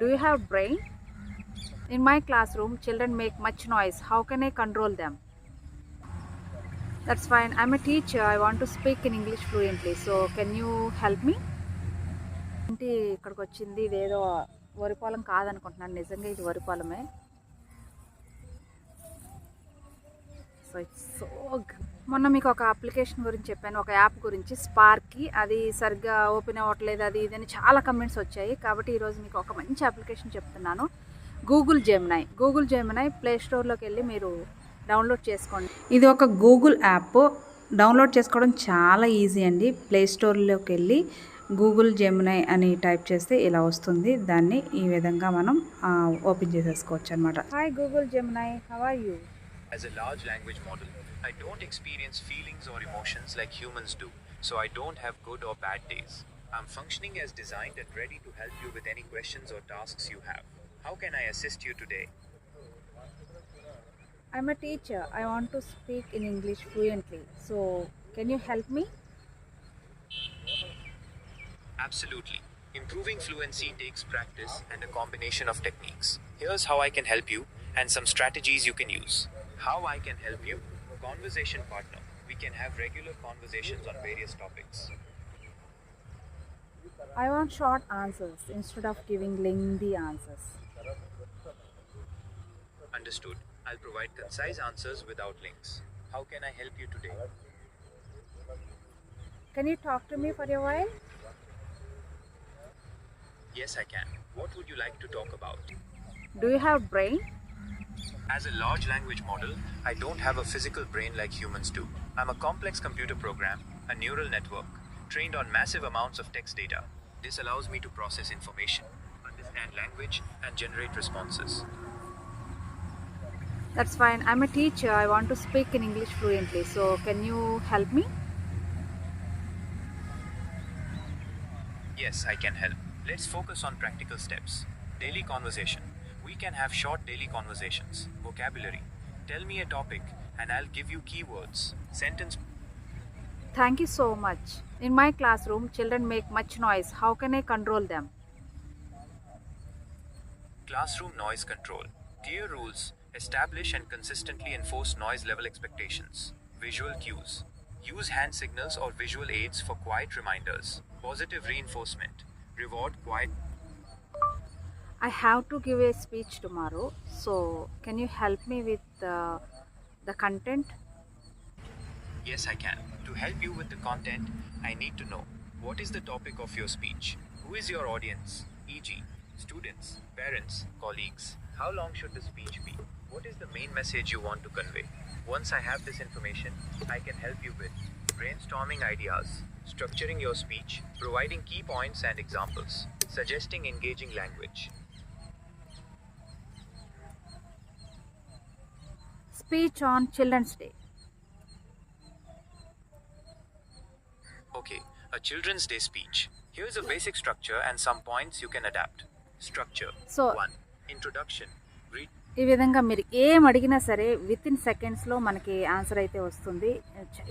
Do you have brain in my classroom children make much noise how can I control them that's fine I'm a teacher I want to speak in English fluently so can you help me ఏంటి ఇక్కడికి వచ్చింది? ఇదేదో వరిపాలెం కాదనుకుంటున్నాను. నిజంగా ఇది వరిపాలమే? So it's so good మొన్న మీకు ఒక అప్లికేషన్ గురించి చెప్పాను ఒక యాప్ గురించి. స్పార్క్కి అది సరిగ్గా ఓపెన్ అవ్వట్లేదు అది ఇది అని చాలా కమెంట్స్ వచ్చాయి. కాబట్టి ఈరోజు మీకు ఒక మంచి అప్లికేషన్ చెప్తున్నాను. Google Gemini Google Gemini play స్టోర్లోకి వెళ్ళి మీరు డౌన్లోడ్ చేసుకోండి. ఇది ఒక గూగుల్ యాప్ డౌన్లోడ్ చేసుకోవడం చాలా ఈజీ అండి. ప్లే స్టోర్లోకి వెళ్ళి గూగుల్ జెమినై అని టైప్ చేస్తే ఇలా వస్తుంది. దాన్ని ఈ విధంగా మనం ఓపెన్ చేసేసుకోవచ్చు అనమాట hi Google Gemini how are you As a large language model, I don't experience feelings or emotions like humans do, so I don't have good or bad days. I'm functioning as designed and ready to help you with any questions or tasks you have. How can I assist you today? I'm a teacher. I want to speak in English fluently. So, can you help me? Absolutely. Improving fluency takes practice and a combination of techniques. Here's how I can help you and some strategies you can use. How I can help you? Conversation partner. We can have regular conversations on various topics. I want short answers instead of giving lengthy answers. Understood. I'll provide concise answers without links. How can I help you today? Can you talk to me for a while? Yes, I can. What would you like to talk about? Do you have brain? As a large language model, I don't have a physical brain like humans do. I'm a complex computer program, a neural network, trained on massive amounts of text data. This allows me to process information, understand language, and generate responses. That's fine. I'm a teacher. I want to speak in English fluently. So, can you help me? Yes, I can help. Let's focus on practical steps. Daily conversation. We can have short daily conversations. Vocabulary. Tell me a topic, and I'll give you keywords. Sentence Thank you so much. In my classroom, children make much noise. How can I control them? Classroom noise control. Clear rules. Establish and consistently enforce noise level expectations. Visual cues. Use hand signals or visual aids for quiet reminders. Positive reinforcement. Reward quiet. I have to give a speech tomorrow. So, can you help me with uh, the content? Yes, I can. To help you with the content, I need to know what is the topic of your speech? Who is your audience? E.g., students, parents, colleagues. How long should the speech be? What is the main message you want to convey? Once I have this information, I can help you with brainstorming ideas, structuring your speech, providing key points and examples, suggesting engaging language. Speech on Children's Day. Okay, a Children's Day speech. Here's a basic structure and some points you can adapt. Structure So, 1. Introduction. Read ఈ విధంగా మీరు ఏం అడిగినా సరే with in సెకండ్స్లో మనకి answer అయితే వస్తుంది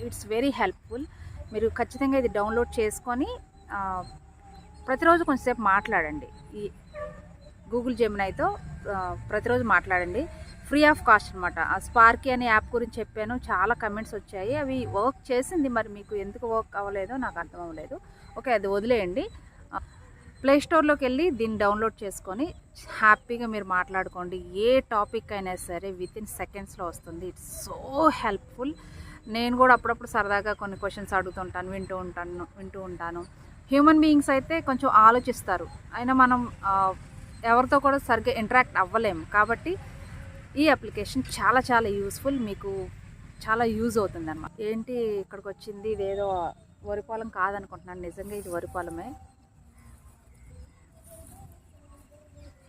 ఇట్స్ వెరీ హెల్ప్ఫుల్ మీరు ఖచ్చితంగా ఇది డౌన్లోడ్ చేసుకొని ఆ, ప్రతిరోజు కొంచెంసేపు మాట్లాడండి ఈ గూగుల్ జెమినైతో ప్రతిరోజు మాట్లాడండి. ఫ్రీ ఆఫ్ కాస్ట్ అనమాట ఆ స్పార్కీ అనే యాప్ గురించి చెప్పాను. చాలా కమెంట్స్ వచ్చాయి. అవి వర్క్ చేసింది మరి మీకు ఎందుకు వర్క్ అవ్వలేదో నాకు అర్థం అవ్వలేదు. ఓకే అది వదిలేయండి. ప్లే స్టోర్లోకి వెళ్ళి దీన్ని డౌన్లోడ్ చేసుకొని హ్యాపీగా మీరు మాట్లాడుకోండి. ఏ టాపిక్ అయినా సరే విత్ ఇన్ సెకండ్స్లో వస్తుంది. It's so helpful. నేను కూడా అప్పుడప్పుడు సరదాగా కొన్ని క్వశ్చన్స్ అడుగుతుంటాను వింటూ ఉంటాను వింటూ ఉంటాను. హ్యూమన్ బీయింగ్స్ అయితే కొంచెం ఆలోచిస్తారు. అయినా మనం ఎవరితో కూడా సరిగ్గా ఇంటరాక్ట్ అవ్వలేము. కాబట్టి ఈ అప్లికేషన్ చాలా చాలా యూస్ఫుల్ మీకు చాలా యూజ్ అవుతుంది అనమాట ఏంటి ఇక్కడికి వచ్చింది ఇదేదో వరి పొలం కాదనుకుంటున్నాను. నిజంగా ఇది వరి పొలమే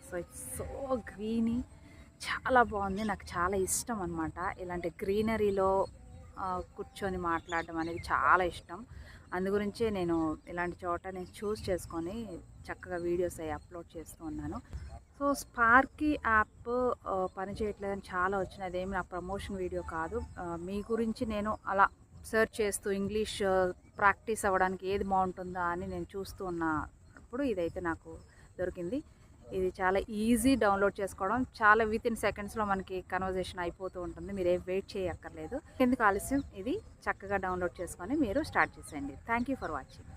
సో ఇట్స్ సో గ్రీనీ చాలా బాగుంది. నాకు చాలా ఇష్టం అనమాట ఇలాంటి గ్రీనరీలో కూర్చొని మాట్లాడడం అనేది చాలా ఇష్టం. అందు గురించే నేను ఇలాంటి చోట నేను చూస్ చేసుకొని చక్కగా వీడియోస్ అవి అప్లోడ్ చేస్తూ ఉన్నాను. సో స్పార్కీ యాప్ పనిచేయట్లేదని చాలా వచ్చినాయి. అదేమి నా ప్రమోషన్ వీడియో కాదు. మీ గురించి నేను అలా సెర్చ్ చేస్తూ ఇంగ్లీష్ ప్రాక్టీస్ అవ్వడానికి ఏది బాగుంటుందా అని నేను చూస్తూ ఉన్నప్పుడు ఇదైతే నాకు దొరికింది. ఇది చాలా ఈజీ డౌన్లోడ్ చేసుకోవడం చాలా విత్ ఇన్ సెకండ్స్లో మనకి కన్వర్జేషన్ అయిపోతూ ఉంటుంది. మీరు ఏం వెయిట్ చేయక్కర్లేదు. ఎందుకు ఆలస్యం? ఇది చక్కగా డౌన్లోడ్ చేసుకొని మీరు స్టార్ట్ చేసేయండి. Thank you for watching